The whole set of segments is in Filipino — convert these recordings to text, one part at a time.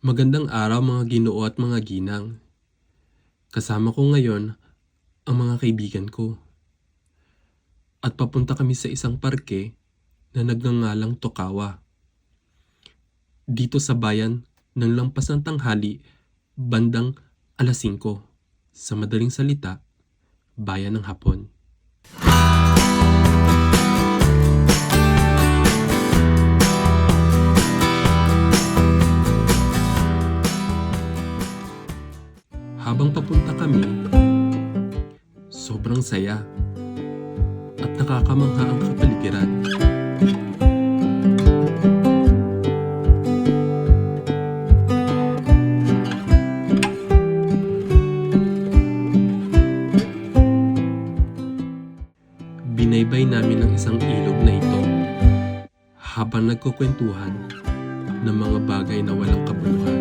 Magandang araw mga ginoo at mga ginang. Kasama ko ngayon ang mga kaibigan ko. At papunta kami sa isang parke na nagngangalang Tokawa. Dito sa bayan ng lampas ng tanghali bandang alas 5. Sa madaling salita, bayan ng hapon. Habang papunta kami, sobrang saya at nakakamangha ang kapaligiran. Binaybay namin ang isang ilog na ito habang nagkukwentuhan ng mga bagay na walang kabuluhan.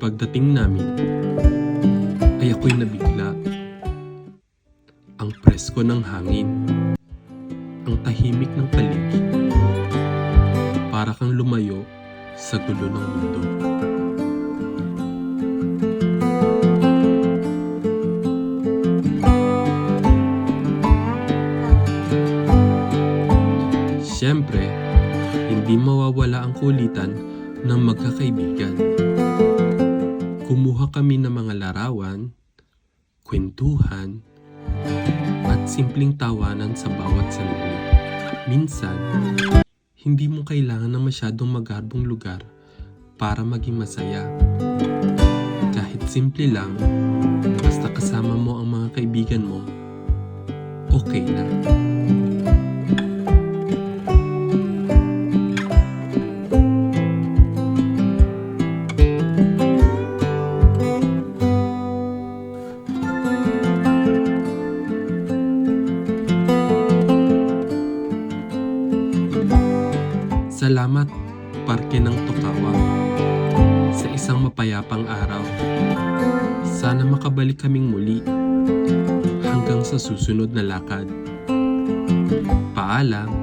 Pagdating namin, ay ako'y nabigla. Ang presko ng hangin, ang tahimik ng paligid, para kang lumayo sa gulo ng mundo. Siyempre, hindi mawawala ang kulitan ng magkakaibigan. Kami ng mga larawan, kwentuhan, at simpleng tawanan sa bawat sandali. Minsan, hindi mo kailangan ng masyadong magarbong lugar para maging masaya. Kahit simple lang, basta kasama mo ang mga kaibigan mo, okay na. Salamat, Parke ng Tokawa, sa isang mapayapang araw. Sana makabalik kaming muli hanggang sa susunod na lakad. Paalam!